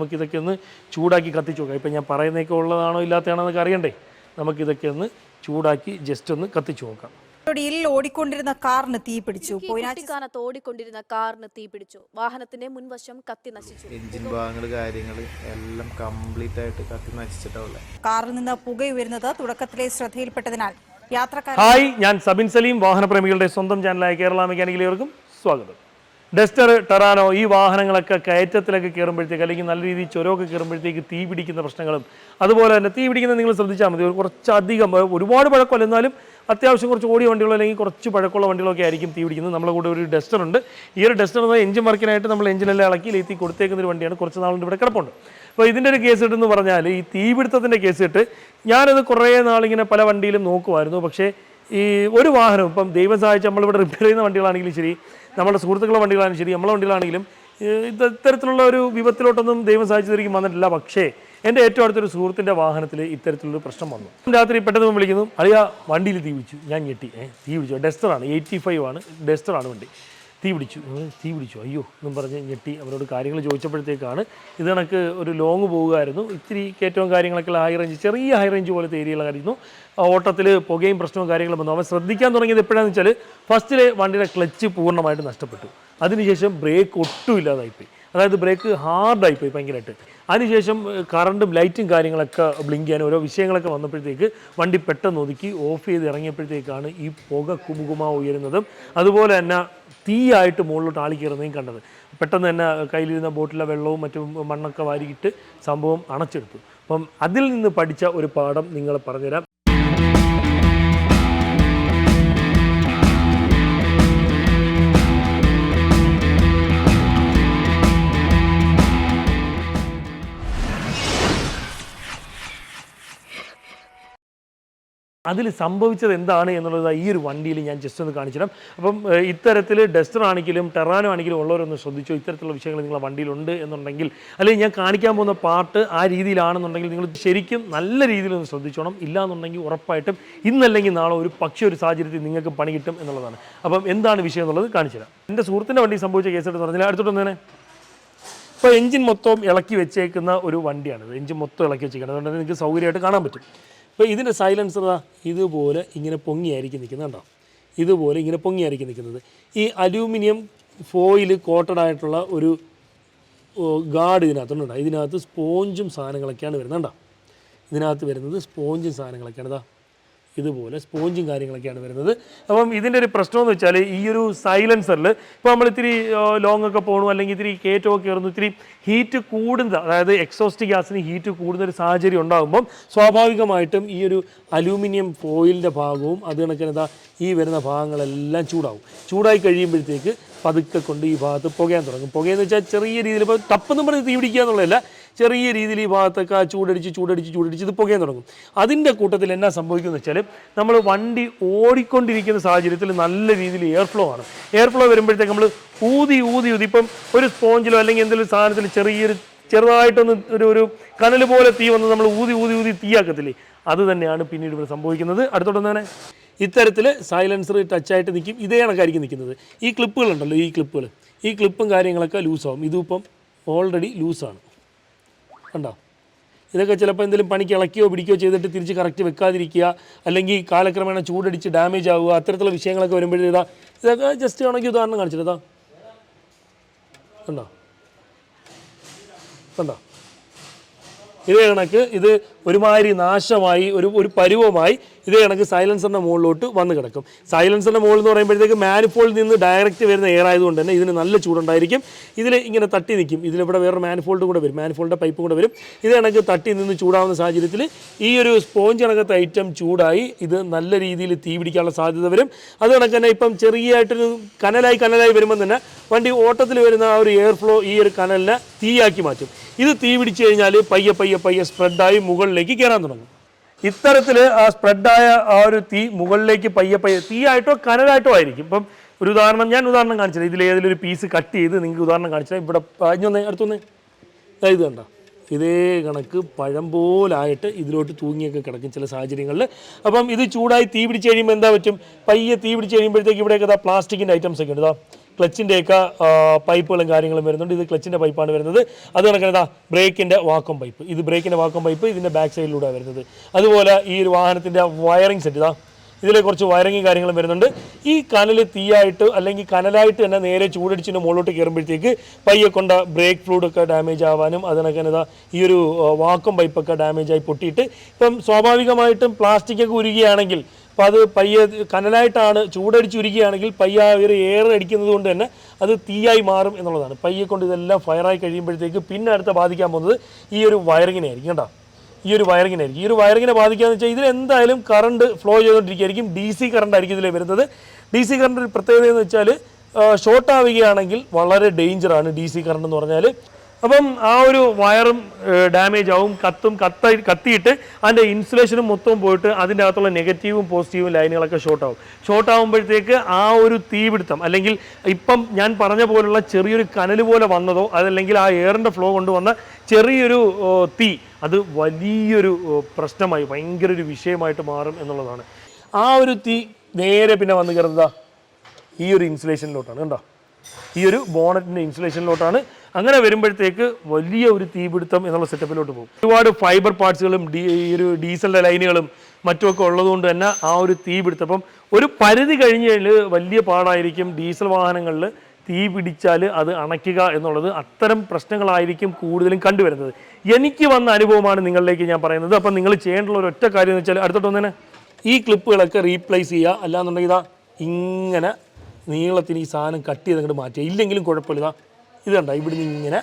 നമുക്കിതൊക്കെ ഒന്ന് ചൂടാക്കി കത്തിച്ച് നോക്കാം ഇപ്പം ഞാൻ പറയുന്നതൊക്കെ ഉള്ളതാണോ ഇല്ലാത്തതാണോ എന്നൊക്കെ അറിയണ്ടേ? നമുക്കിതൊക്കെ ഒന്ന് ചൂടാക്കി ജസ്റ്റ് ഒന്ന് കത്തിച്ച് നോക്കാം. ൊടിയിൽ ഓടിക്കൊണ്ടിരുന്ന കാറിന് തീ പിടിച്ചു. കുട്ടിക്കാനത്ത് ഓടിക്കൊണ്ടിരുന്ന കാറിന് തീ പിടിച്ചു. വാഹനത്തിന്റെ മുൻവശം കത്തി നശിച്ചു. എഞ്ചിൻ ഭാഗങ്ങൾ കാര്യങ്ങൾ എല്ലാം കംപ്ലീറ്റ് ആയിട്ട് കത്തി നശിച്ചിട്ടുള്ളത് കാറിൽ നിന്ന് പുകയുയരുന്നത് തുടക്കത്തിലെ ശ്രദ്ധയിൽപ്പെട്ടതിനാൽ യാത്രക്കാർ ഹായ് ഞാൻ സബിൻ സലീം വാഹനപ്രേമികളുടെ സ്വന്തം ചാനലായ കേരള മെക്കാനിക്കലേവർക്കും സ്വാഗതം. ഡസ്റ്റർ ടെറാനോ ഈ വാഹനങ്ങളൊക്കെ കയറ്റത്തിലൊക്കെ കയറുമ്പോഴത്തേക്ക് അല്ലെങ്കിൽ നല്ല രീതിയിൽ ചുരമൊക്കെ കയറുമ്പോഴത്തേക്ക് തീ പിടിക്കുന്ന പ്രശ്നങ്ങളും അതുപോലെ തന്നെ തീ പിടിക്കുന്ന നിങ്ങൾ ശ്രദ്ധിച്ചാൽ മതി. കുറച്ചധികം ഒരുപാട് പഴക്കമല്ല എന്നാലും അത്യാവശ്യം കുറച്ച് ഓടിയ വണ്ടികളോ അല്ലെങ്കിൽ കുറച്ച് പഴക്കമുള്ള വണ്ടികളൊക്കെ ആയിരിക്കും തീ പിടിക്കുന്നത്. നമ്മളെ കൂടെ ഒരു ഡസ്റ്റർ ഉണ്ട്. ഈ ഒരു ഡസ്റ്റർ എന്ന എഞ്ചിൻ വർക്കിനായിട്ട് നമ്മൾ എഞ്ചിനെല്ലാം ഇളക്കി ലേത്തി കൊടുത്തേക്കുന്ന ഒരു വണ്ടിയാണ്. കുറച്ച് നാളുണ്ട് ഇവിടെ കിടപ്പുണ്ട്. അപ്പോൾ ഇതിന്റെ ഒരു കേസ് ഇട്ടെന്ന് പറഞ്ഞാൽ ഈ തീപിടുത്തത്തിന്റെ കേസ് ഇട്ട് ഞാനത് കുറേ നാളിങ്ങനെ പല വണ്ടിയിലും നോക്കുമായിരുന്നു. പക്ഷേ ഈ ഒരു വാഹനം ഇപ്പം ദൈവം സഹായിച്ച് നമ്മളിവിടെ റിപ്പയർ ചെയ്യുന്ന വണ്ടികളാണെങ്കിലും ശരി നമ്മുടെ സുഹൃത്തുക്കളുടെ വണ്ടികളാണെങ്കിലും ശരി നമ്മളെ വണ്ടികളാണെങ്കിലും ഇത്തരത്തിലുള്ള ഒരു വിപത്തിലോട്ടൊന്നും ദൈവം സഹായിച്ചതായിരിക്കും വന്നിട്ടില്ല. പക്ഷേ എന്റെ ഏറ്റവും അടുത്തൊരു സുഹൃത്തിന്റെ വാഹനത്തിൽ ഇത്തരത്തിലൊരു പ്രശ്നം വന്നു. രാത്രി പെട്ടെന്ന് വിളിക്കുന്നു അറിയാ വണ്ടിയിൽ തീ പിടിച്ചു ഞാൻ ഞെട്ടി. തീ പിടിച്ചു ഡെസ്റ്ററാണ് എയ്റ്റി ഫൈവ് ആണ് ഡെസ്റ്ററാണ് വണ്ടി. തീ പിടിച്ചു. തീ പിടിച്ചു. അയ്യോ എന്നും പറഞ്ഞ് ഞെട്ടി അവരോട് കാര്യങ്ങൾ ചോദിച്ചപ്പോഴത്തേക്കാണ് ഇത് കണക്ക് ഒരു ലോങ് പോകുമായിരുന്നു. ഇത്തിരി കയറ്റവും കാര്യങ്ങളൊക്കെ ഹൈ റേഞ്ച് ചെറിയ ഹൈ റേഞ്ച് പോലത്തെ ഏരിയകളായിരുന്നു ഓട്ടത്തിൽ പുകയും പ്രശ്നവും കാര്യങ്ങളും വന്നു. അവൻ ശ്രദ്ധിക്കാൻ തുടങ്ങിയത് എപ്പോഴാണെന്ന് വെച്ചാൽ ഫസ്റ്റിലെ വണ്ടിയുടെ ക്ലച്ച് പൂർണമായിട്ട് നഷ്ടപ്പെട്ടു. അതിനുശേഷം ബ്രേക്ക് ഒട്ടും ഇല്ലാതായിപ്പോയി. അതായത് ബ്രേക്ക് ഹാർഡായിപ്പോയി ഭയങ്കരമായിട്ട്. അതിനുശേഷം കറണ്ടും ലൈറ്റും കാര്യങ്ങളൊക്കെ ബ്ലിങ്ക് ചെയ്യാൻ ഓരോ വിഷയങ്ങളൊക്കെ വന്നപ്പോഴത്തേക്ക് വണ്ടി പെട്ടെന്ന് ഒതുക്കി ഓഫ് ചെയ്ത് ഇറങ്ങിയപ്പോഴത്തേക്കാണ് ഈ പുക കുമുകുമ ഉയരുന്നതും. അതുപോലെ തന്നെ തീയായിട്ട് മുകളിലോട്ട് ആളി കയറുന്നതും കണ്ടത്. പെട്ടെന്ന് തന്നെ കയ്യിലിരുന്ന ബോട്ടിലെ വെള്ളവും മറ്റും മണ്ണൊക്കെ വാരിയിട്ട് സംഭവം അണച്ചെടുത്തു. അപ്പം അതിൽ നിന്ന് പഠിച്ച ഒരു പാഠം നിങ്ങൾ പറഞ്ഞുതരാം. അതിൽ സംഭവിച്ചത് എന്താണ് എന്നുള്ളത് ഈ ഒരു വണ്ടിയിൽ ഞാൻ ജസ്റ്റ് ഒന്ന് കാണിച്ചിടാം അപ്പം ഇത്തരത്തിൽ ഡസ്റ്റർ ആണെങ്കിലും ടെറാനോ ആണെങ്കിലും ഉള്ളവരൊന്ന് ശ്രദ്ധിച്ചോ? ഇത്തരത്തിലുള്ള വിഷയങ്ങൾ നിങ്ങളുടെ വണ്ടിയിലുണ്ട് എന്നുണ്ടെങ്കിൽ അല്ലെങ്കിൽ ഞാൻ കാണിക്കാൻ പോകുന്ന പാർട്ട് ആ രീതിയിലാണെന്നുണ്ടെങ്കിൽ നിങ്ങൾ ശരിക്കും നല്ല രീതിയിൽ ഒന്ന് ശ്രദ്ധിച്ചോണം. ഇല്ലാന്നുണ്ടെങ്കിൽ ഉറപ്പായിട്ടും ഇന്നല്ലെങ്കിൽ നാളെ ഒരു പക്ഷേ ഒരു സാഹചര്യത്തിൽ നിങ്ങൾക്ക് പണി കിട്ടും എന്നുള്ളതാണ്. അപ്പം എന്താണ് വിഷയം എന്നുള്ളത് കാണിച്ചുതരാം. എന്റെ സുഹൃത്തിന്റെ വണ്ടി സംഭവിച്ച കേസ് എടുത്ത് പറഞ്ഞാൽ അടുത്തോട്ട് തന്നെ ഇപ്പോൾ എഞ്ചിൻ മൊത്തം ഇളക്കി വെച്ചേക്കുന്ന ഒരു വണ്ടിയാണ് എഞ്ചിൻ മൊത്തം ഇളക്കി വെച്ചേക്കുന്നത് അതുകൊണ്ട് നിങ്ങൾക്ക് സൗകര്യമായിട്ട് കാണാൻ പറ്റും. ഇപ്പോൾ ഇതിന്റെ സൈലൻസർ ഇതുപോലെ ഇങ്ങനെ പൊങ്ങിയായിരിക്കും നിൽക്കുന്നത് കണ്ടോ? ഇതുപോലെ ഇങ്ങനെ പൊങ്ങിയായിരിക്കും നിൽക്കുന്നത്. ഈ അലൂമിനിയം ഫോയിൽ കോട്ടഡ് ആയിട്ടുള്ള ഒരു ഗാർഡ് ഇതിനകത്തുണ്ട് ഇതിനകത്ത് സ്പോഞ്ചും സാധനങ്ങളൊക്കെയാണ് വരുന്നത് കണ്ടോ? ഇതിനകത്ത് വരുന്നത് സ്പോഞ്ചും സാധനങ്ങളൊക്കെയാണ്. ഇതാ ഇതുപോലെ സ്പോഞ്ചും കാര്യങ്ങളൊക്കെയാണ് വരുന്നത്. അപ്പം ഇതിന്റെ ഒരു പ്രശ്നം എന്ന് വെച്ചാൽ ഈ ഒരു സൈലൻസറിൽ ഇപ്പോൾ നമ്മൾ ഇത്തിരി ലോങ് ഒക്കെ പോകണു അല്ലെങ്കിൽ ഇത്തിരി കയറ്റമൊക്കെ കയറുന്നു ഇത്തിരി ഹീറ്റ് കൂടുന്ന അതായത് എക്സോസ്റ്റ് ഗ്യാസിന് ഹീറ്റ് കൂടുന്ന ഒരു സാഹചര്യം ഉണ്ടാകുമ്പം സ്വാഭാവികമായിട്ടും ഈ ഒരു അലൂമിനിയം ഫോയിലിന്റെ ഭാഗവും അത് കണക്കിനെന്താ ഈ വരുന്ന ഭാഗങ്ങളെല്ലാം ചൂടാവും. ചൂടായി കഴിയുമ്പോഴത്തേക്ക് പതുക്കെ കൊണ്ട് ഈ ഭാഗത്ത് പുകയാൻ തുടങ്ങും. പുകയെന്ന് വെച്ചാൽ ചെറിയ രീതിയിൽ ഇപ്പോൾ തപ്പെന്നും പറഞ്ഞ് തീ പിടിക്കുക എന്നുള്ളതല്ല ചെറിയ രീതിയിൽ ഈ ഭാഗത്തൊക്കെ ചൂടടിച്ച് ചൂടടിച്ച് ചൂടടിച്ച് ഇത് പുകയാൻ തുടങ്ങും. അതിന്റെ കൂട്ടത്തിൽ എന്നാ സംഭവിക്കുന്നത് വെച്ചാൽ നമ്മൾ വണ്ടി ഓടിക്കൊണ്ടിരിക്കുന്ന സാഹചര്യത്തിൽ നല്ല രീതിയിൽ എയർ ഫ്ലോ ആണ്. എയർ ഫ്ലോ വരുമ്പോഴത്തേക്ക് നമ്മൾ ഊതി ഊതി ഊതി ഇപ്പം ഒരു സ്പോഞ്ചിലോ അല്ലെങ്കിൽ എന്തെങ്കിലും സാധനത്തിൽ ചെറിയൊരു ചെറുതായിട്ടൊന്ന് ഒരു ഒരു കനൽ പോലെ തീ വന്ന് നമ്മൾ ഊതി ഊതി ഊതി തീയാക്കത്തില്ലേ? അത് തന്നെയാണ് പിന്നീട് ഇവിടെ സംഭവിക്കുന്നത്. അടുത്തോട്ട് തന്നെ ഇത്തരത്തിൽ സൈലൻസർ ടച്ചായിട്ട് നിൽക്കും. ഇതേ കണക്കായിരിക്കും നിൽക്കുന്നത്. ഈ ക്ലിപ്പുകളുണ്ടല്ലോ ഈ ക്ലിപ്പുകൾ ഈ ക്ലിപ്പും കാര്യങ്ങളൊക്കെ ലൂസാവും ഇതിപ്പം ഓൾറെഡി ലൂസാണ് കണ്ടോ? ഇതൊക്കെ ചിലപ്പോൾ എന്തെങ്കിലും പണിക്ക് ഇളക്കിയോ പിടിക്കുകയോ ചെയ്തിട്ട് തിരിച്ച് കറക്റ്റ് വെക്കാതിരിക്കുക അല്ലെങ്കിൽ കാലക്രമേണ ചൂടടിച്ച് ഡാമേജ് ആവുക അത്തരത്തിലുള്ള വിഷയങ്ങളൊക്കെ വരുമ്പോഴേതാ ഇതൊക്കെ ജസ്റ്റ് ആണെങ്കിൽ ഉദാഹരണം കാണിച്ചിട്ടാ കണ്ടോ? കണ്ടോ? ഇതേ കണക്ക് ഇത് ഒരുമാതിരി നാശമായി ഒരു ഒരു പരുവമായി ഇതേ കണക്ക് സൈലൻസറിന്റെ മുകളിലോട്ട് വന്ന് കിടക്കും. സൈലൻസറിന്റെ മുകളിൽ എന്ന് പറയുമ്പോഴത്തേക്ക് മാനിഫോളിൽ നിന്ന് ഡയറക്റ്റ് വരുന്ന എയർ ആയതുകൊണ്ട് തന്നെ ഇതിന് നല്ല ചൂടുണ്ടായിരിക്കും. ഇതിൽ ഇങ്ങനെ തട്ടി നിൽക്കും. ഇതിലിവിടെ വേറെ മാനിഫോൾഡ് കൂടെ വരും. മാനിഫോൾഡിന്റെ പൈപ്പ് കൂടെ വരും. ഇതേ കണക്ക് തട്ടി നിന്ന് ചൂടാവുന്ന സാഹചര്യത്തിൽ ഈ ഒരു സ്പോഞ്ച് കണക്കത്തെ ഐറ്റം ചൂടായി ഇത് നല്ല രീതിയിൽ തീ പിടിക്കാനുള്ള സാധ്യത വരും. അത് കണക്ക് തന്നെ ഇപ്പം ചെറിയായിട്ടൊരു കനലായി കനലായി വരുമ്പോൾ തന്നെ വണ്ടി ഓട്ടത്തിൽ വരുന്ന ആ ഒരു എയർ ഫ്ലോ ഈ ഒരു കനലിനെ തീയാക്കി മാറ്റും. ഇത് തീ പിടിച്ചു കഴിഞ്ഞാൽ പയ്യെ പയ്യെ പയ്യെ സ്പ്രെഡായി മുകളിലേക്ക് കയറാൻ തുടങ്ങും. ഇത്തരത്തിൽ ആ സ്പ്രെഡായ ആ ഒരു തീ മുകളിലേക്ക് പയ്യെ പയ്യെ തീയായിട്ടോ കനലായിട്ടോ ആയിരിക്കും. ഇപ്പം ഒരു ഉദാഹരണം ഞാൻ ഉദാഹരണം കാണിച്ചത് ഇതിൽ ഏതെങ്കിലും ഒരു പീസ് കട്ട് ചെയ്ത് നിങ്ങൾക്ക് ഉദാഹരണം കാണിച്ചാൽ ഇവിടെ പഴഞ്ഞൊന്ന് അടുത്തൊന്ന്. ഇത് കണ്ട? ഇതേ കണക്ക് പഴം പോലായിട്ട് ഇതിലോട്ട് തൂങ്ങിയൊക്കെ കിടക്കും ചില സാഹചര്യങ്ങളിൽ അപ്പം ഇത് ചൂടായി തീ പിടിച്ച് കഴിയുമ്പോൾ എന്താ പറ്റും? പയ്യെ തീ പിടിച്ച് കഴിയുമ്പോഴത്തേക്ക് ഇവിടെയൊക്കെ പ്ലാസ്റ്റിക്കിന്റെ ഐറ്റംസ് ഒക്കെ ഉണ്ട്. ഇതാ ക്ലച്ചിന്റെയൊക്കെ പൈപ്പുകളും കാര്യങ്ങളും വരുന്നുണ്ട്. ഇത് ക്ലച്ചിന്റെ പൈപ്പാണ് വരുന്നത്. അത് കണക്കിന് ഇതാ ബ്രേക്കിന്റെ വാക്കം പൈപ്പ്. ഇത് ബ്രേക്കിന്റെ വാക്കം പൈപ്പ് ഇതിന്റെ ബാക്ക് സൈഡിലൂടെ വരുന്നത്. അതുപോലെ ഈ ഒരു വാഹനത്തിന്റെ വയറിംഗ് സെറ്റ് ഇതാ ഇതിൽ കുറച്ച് വയറിങ് കാര്യങ്ങളും വരുന്നുണ്ട്. ഈ കനൽ തീയായിട്ട് അല്ലെങ്കിൽ കനലായിട്ട് തന്നെ നേരെ ചൂടടിച്ചിന്റെ മുകളിലോട്ട് കയറുമ്പോഴത്തേക്ക് പയ്യെ കൊണ്ട ബ്രേക്ക് ഫ്ലൂഡൊക്കെ ഡാമേജ് ആവാനും അതിനൊക്കെ ഈ ഒരു വാക്കം പൈപ്പൊക്കെ ഡാമേജായി പൊട്ടിയിട്ട് ഇപ്പം സ്വാഭാവികമായിട്ടും പ്ലാസ്റ്റിക്കൊക്കെ ഉരുകയാണെങ്കിൽ അപ്പോൾ അത് പയ്യെ കനലായിട്ടാണ് ചൂടടിച്ച് ഉരുകുകയാണെങ്കിൽ പയ്യ ഒരു എയർ അടിക്കുന്നത് കൊണ്ട് തന്നെ അത് തീയായി മാറും എന്നുള്ളതാണ്. പയ്യെ കൊണ്ട് ഇതെല്ലാം ഫയറായി കഴിയുമ്പോഴത്തേക്ക് പിന്നെ അടുത്ത ബാധിക്കാൻ പോകുന്നത് ഈ ഒരു വയറിങ്ങിനെ ആയിരിക്കും കേട്ടോ. ഈ ഒരു വയറിങ്ങിനായിരിക്കും ഈ ഒരു വയറിങ്ങിനെ ബാധിക്കുകയെന്ന് വെച്ചാൽ ഇതിൽ എന്തായാലും കറണ്ട് ഫ്ലോ ചെയ്തുകൊണ്ടിരിക്കുകയായിരിക്കും. ഡി സി കറണ്ട് ആയിരിക്കും ഇതിൽ വരുന്നത്. ഡി സി കറണ്ട് ഒരു പ്രത്യേകത എന്ന് വെച്ചാൽ ഷോർട്ട് ആവുകയാണെങ്കിൽ വളരെ ഡേഞ്ചറാണ് ഡി സി കറണ്ട് എന്ന് പറഞ്ഞാൽ അപ്പം ആ ഒരു വയറും ഡാമേജ് ആവും. കത്തും കത്ത കത്തിയിട്ട് അതിന്റെ ഇൻസുലേഷനും മൊത്തവും പോയിട്ട് അതിന്റെ അകത്തുള്ള നെഗറ്റീവും പോസിറ്റീവും ലൈനുകളൊക്കെ ഷോർട്ട് ആവും. ഷോർട്ട് ആകുമ്പോഴത്തേക്ക് ആ ഒരു തീപിടുത്തം അല്ലെങ്കിൽ ഇപ്പം ഞാൻ പറഞ്ഞ പോലുള്ള ചെറിയൊരു കനൽ പോലെ വന്നതോ അതല്ലെങ്കിൽ ആ എയറിന്റെ ഫ്ലോ കൊണ്ടുവന്ന ചെറിയൊരു തീ അത് വലിയൊരു പ്രശ്നമായി ഭയങ്കര ഒരു വിഷയമായിട്ട് മാറും എന്നുള്ളതാണ്. ആ ഒരു തീ നേരെ പിന്നെ വന്നു കയറുന്നതാ ഈ ഒരു ഇൻസുലേഷനിലോട്ടാണ് കണ്ടോ? ഈ ഒരു ബോണറ്റിന്റെ ഇൻസുലേഷനിലോട്ടാണ് അങ്ങനെ വരുമ്പോഴത്തേക്ക് വലിയ ഒരു തീപിടുത്തം എന്നുള്ള സെറ്റപ്പിലോട്ട് പോകും. ഒരുപാട് ഫൈബർ പാർട്സുകളും ഡീ ഈ ഒരു ഡീസലിന്റെ ലൈനുകളും മറ്റുമൊക്കെ ഉള്ളതുകൊണ്ട് തന്നെ ആ ഒരു തീപിടുത്തം. അപ്പം ഒരു പരിധി കഴിഞ്ഞ് കഴിഞ്ഞാൽ വലിയ പാടായിരിക്കും ഡീസൽ വാഹനങ്ങളിൽ തീ പിടിച്ചാൽ അത് അണയ്ക്കുക എന്നുള്ളത്. അത്തരം പ്രശ്നങ്ങളായിരിക്കും കൂടുതലും കണ്ടുവരുന്നത്. എനിക്ക് വന്ന അനുഭവമാണ് നിങ്ങളിലേക്ക് ഞാൻ പറയുന്നത്. അപ്പം നിങ്ങൾ ചെയ്യേണ്ടുള്ള ഒരു ഒറ്റ കാര്യം എന്ന് വെച്ചാൽ അടുത്തോട്ട് ഈ ക്ലിപ്പുകളൊക്കെ റീപ്ലേസ് ചെയ്യുക. അല്ലാന്നുണ്ടെങ്കിൽ ഇതാ ഇങ്ങനെ നീളത്തിന് ഈ സാധനം കട്ട് ചെയ്ത് അങ്ങോട്ട് മാറ്റുക. ഇല്ലെങ്കിലും കുഴപ്പമില്ല. ഇതാ കണ്ട? ഇവിടുന്ന് ഇങ്ങനെ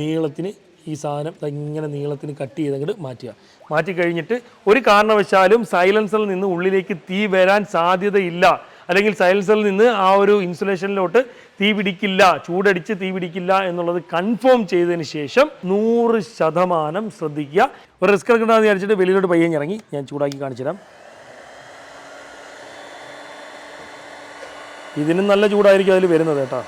നീളത്തിന് ഈ സാധനം ഇങ്ങനെ നീളത്തിന് കട്ട് ചെയ്ത് അങ്ങോട്ട് മാറ്റുക. മാറ്റി കഴിഞ്ഞിട്ട് ഒരു കാരണവശാലും സൈലൻസറിൽ നിന്ന് ഉള്ളിലേക്ക് തീ വരാൻ സാധ്യതയില്ല. അല്ലെങ്കിൽ സൈലൻസറിൽ നിന്ന് ആ ഒരു ഇൻസുലേഷനിലോട്ട് തീ പിടിക്കില്ല ചൂടടിച്ച് തീ പിടിക്കില്ല എന്നുള്ളത് കൺഫേം ചെയ്തതിന് ശേഷം നൂറ് ശതമാനം ശ്രദ്ധിക്കുക. ഒരു റിസ്ക് എടുക്കണ്ടെന്ന് വിചാരിച്ചിട്ട് വെളിയിലോട്ട് പയ്യൻ ഇറങ്ങി. ഞാൻ ചൂടാക്കി കാണിച്ചു തരാം. ഇതിനും നല്ല ചൂടായിരിക്കും അതിൽ വരുന്നത് കേട്ടോ.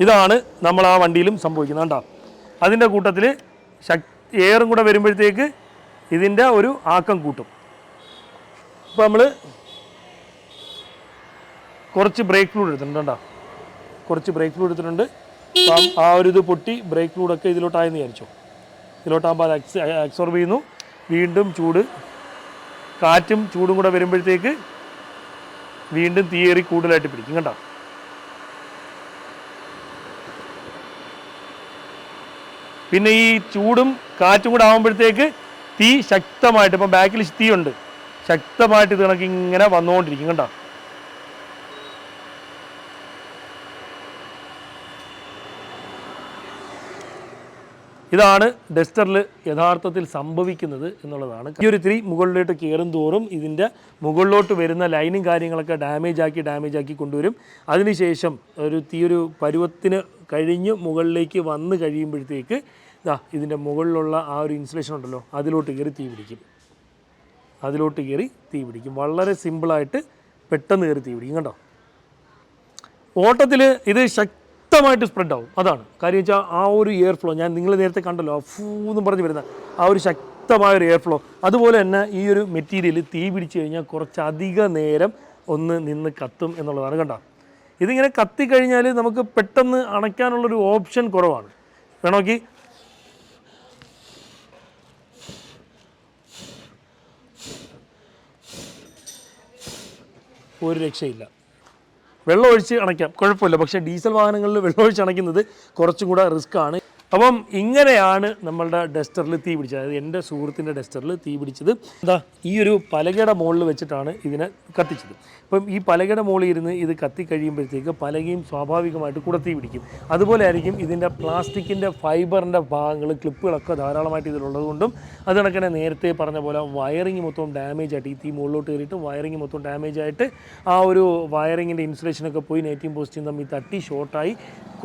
ഇതാണ് നമ്മൾ ആ വണ്ടിയിലും സംഭവിക്കുന്നത് കണ്ടോ? അതിന്റെ കൂട്ടത്തിൽ ശക് എയറും കൂടെ വരുമ്പോഴത്തേക്ക് ഇതിന്റെ ഒരു ആക്കം കൂട്ടും. ഇപ്പം നമ്മൾ കുറച്ച് ബ്രേക്ക് ഫ്ലൂഡ് എടുത്തിട്ടുണ്ട് കണ്ടോ? കുറച്ച് ബ്രേക്ക് ഫ്ലൂഡ് എടുത്തിട്ടുണ്ട്. ആ ഒരു ഇത് പൊട്ടി ബ്രേക്ക് ഫ്ലൂഡൊക്കെ ഇതിലോട്ടായെന്ന് വിചാരിച്ചു. ഇതിലോട്ടാകുമ്പോൾ അത് അക്സ് അബ്സോർബ് ചെയ്യുന്നു. വീണ്ടും ചൂട് കാറ്റും ചൂടും കൂടെ വരുമ്പോഴത്തേക്ക് വീണ്ടും തീയേറി കൂടുതലായിട്ട് പിടിക്കും കണ്ടോ? പിന്നെ ഈ ചൂടും കാറ്റും കൂടെ ആകുമ്പോഴത്തേക്ക് തീ ശക്തമായിട്ട് ഇപ്പം ബാക്കിൽ തീയുണ്ട്. ശക്തമായിട്ട് ഇത് കണക്ക് ഇങ്ങനെ വന്നുകൊണ്ടിരിക്കും കണ്ടോ? ഇതാണ് ഡസ്റ്ററിൽ യഥാർത്ഥത്തിൽ സംഭവിക്കുന്നത് എന്നുള്ളതാണ്. ഈ ഒരു തിരി മുകളിലോട്ട് കയറും തോറും ഇതിന്റെ മുകളിലോട്ട് വരുന്ന ലൈനും കാര്യങ്ങളൊക്കെ ഡാമേജ് ആക്കി ഡാമേജ് ആക്കി കൊണ്ടുവരും. അതിനുശേഷം ഒരു തീയൊരു പരുവത്തിന് കഴിഞ്ഞ് മുകളിലേക്ക് വന്ന് കഴിയുമ്പോഴത്തേക്ക് ഇതാ ഇതിന്റെ മുകളിലുള്ള ആ ഒരു ഇൻസുലേഷൻ ഉണ്ടല്ലോ അതിലോട്ട് കയറി തീ പിടിക്കും. അതിലോട്ട് കയറി തീ പിടിക്കും. വളരെ സിമ്പിളായിട്ട് പെട്ടെന്ന് കയറി തീ പിടിക്കും കണ്ടോ? ഓട്ടത്തിൽ ഇത് ശക്തമായിട്ട് സ്പ്രെഡ് ആവും. അതാണ്. കാര്യം വെച്ചാൽ ആ ഒരു എയർ ഫ്ലോ ഞാൻ നിങ്ങൾ നേരത്തെ കണ്ടല്ലോ ഫൂ എന്ന് പറഞ്ഞ് വരുന്ന ആ ഒരു ശക്തമായ ഒരു എയർ ഫ്ലോ അതുപോലെ തന്നെ ഈ ഒരു മെറ്റീരിയൽ തീ പിടിച്ചു കഴിഞ്ഞാൽ കുറച്ചധിക നേരം ഒന്ന് നിന്ന് കത്തും എന്നുള്ളതാണ് കണ്ടോ? ഇതിങ്ങനെ കത്തിക്കഴിഞ്ഞാൽ നമുക്ക് പെട്ടെന്ന് അണയ്ക്കാനുള്ളൊരു ഓപ്ഷൻ കുറവാണ്. വേണമെങ്കിൽ ഒരു രക്ഷയില്ല. വെള്ളം ഒഴിച്ച് അണയ്ക്കാം. കുഴപ്പമില്ല. പക്ഷേ ഡീസൽ വാഹനങ്ങളിൽ വെള്ളം ഒഴിച്ച് അണയ്ക്കുന്നത് കുറച്ചും കൂടെ റിസ്ക് ആണ് അപ്പം ഇങ്ങനെയാണ് നമ്മളുടെ ഡസ്റ്ററിൽ തീ പിടിച്ചത്. അതായത് എന്റെ സുഹൃത്തിന്റെ ഡസ്റ്ററിൽ തീ പിടിച്ചത്. എന്താ ഈ ഒരു പലകയുടെ മുകളിൽ വെച്ചിട്ടാണ് ഇതിനെ കത്തിച്ചത്. അപ്പം ഈ പലകയുടെ മുകളിൽ ഇരുന്ന് ഇത് കത്തി കഴിയുമ്പോഴത്തേക്ക് പലകയും സ്വാഭാവികമായിട്ട് കൂടെ തീ പിടിക്കും. അതുപോലെ ആയിരിക്കും ഇതിന്റെ പ്ലാസ്റ്റിക്കിന്റെ ഫൈബറിന്റെ ഭാഗങ്ങൾ ക്ലിപ്പുകളൊക്കെ ധാരാളമായിട്ട് ഇതിലുള്ളത് കൊണ്ടും അത് കണക്കിനെ നേരത്തെ പറഞ്ഞ പോലെ വയറിങ് മൊത്തം ഡാമേജ് ആയിട്ട് ഈ തീ മുകളിലോട്ട് കയറിയിട്ട് വയറിങ് മൊത്തം ഡാമേജ് ആയിട്ട് ആ ഒരു വയറിങ്ങിന്റെ ഇൻസുലേഷനൊക്കെ പോയി നെറ്റിയും പോസ്റ്റും തമ്മിൽ തട്ടി ഷോർട്ടായി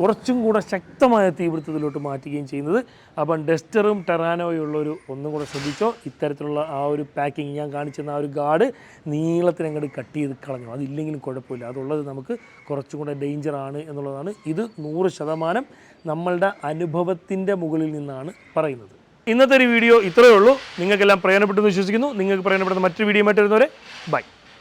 കുറച്ചും കൂടെ ശക്തമായ തീപിടുത്തത്തിലോട്ട് മാറ്റുകയും ചെയ്യുന്നത്. അപ്പം ഡസ്റ്ററും ടെറാനോയും ഉള്ളൊരു ഒന്നും കൂടെ ശ്രദ്ധിച്ചോ. ഇത്തരത്തിലുള്ള ആ ഒരു പാക്കിങ് ഞാൻ കാണിച്ചെന്ന ആ ഒരു ഗാർഡ് നീളത്തിന് അങ്ങോട്ട് കട്ട് ചെയ്ത് കളഞ്ഞു. അതില്ലെങ്കിലും കുഴപ്പമില്ല. അതുള്ളത് നമുക്ക് കുറച്ചും കൂടെ ഡേഞ്ചറാണ് എന്നുള്ളതാണ്. ഇത് നൂറ് ശതമാനം നമ്മളുടെ അനുഭവത്തിന്റെ മുകളിൽ നിന്നാണ് പറയുന്നത്. ഇന്നത്തെ ഒരു വീഡിയോ ഇത്രയേ ഉള്ളൂ. നിങ്ങൾക്കെല്ലാം പ്രയോജനപ്പെട്ടെന്ന് വിശ്വസിക്കുന്നു. നിങ്ങൾക്ക് പ്രയോജനപ്പെടുന്ന മറ്റൊരു വീഡിയോ ആയിട്ട് ബൈ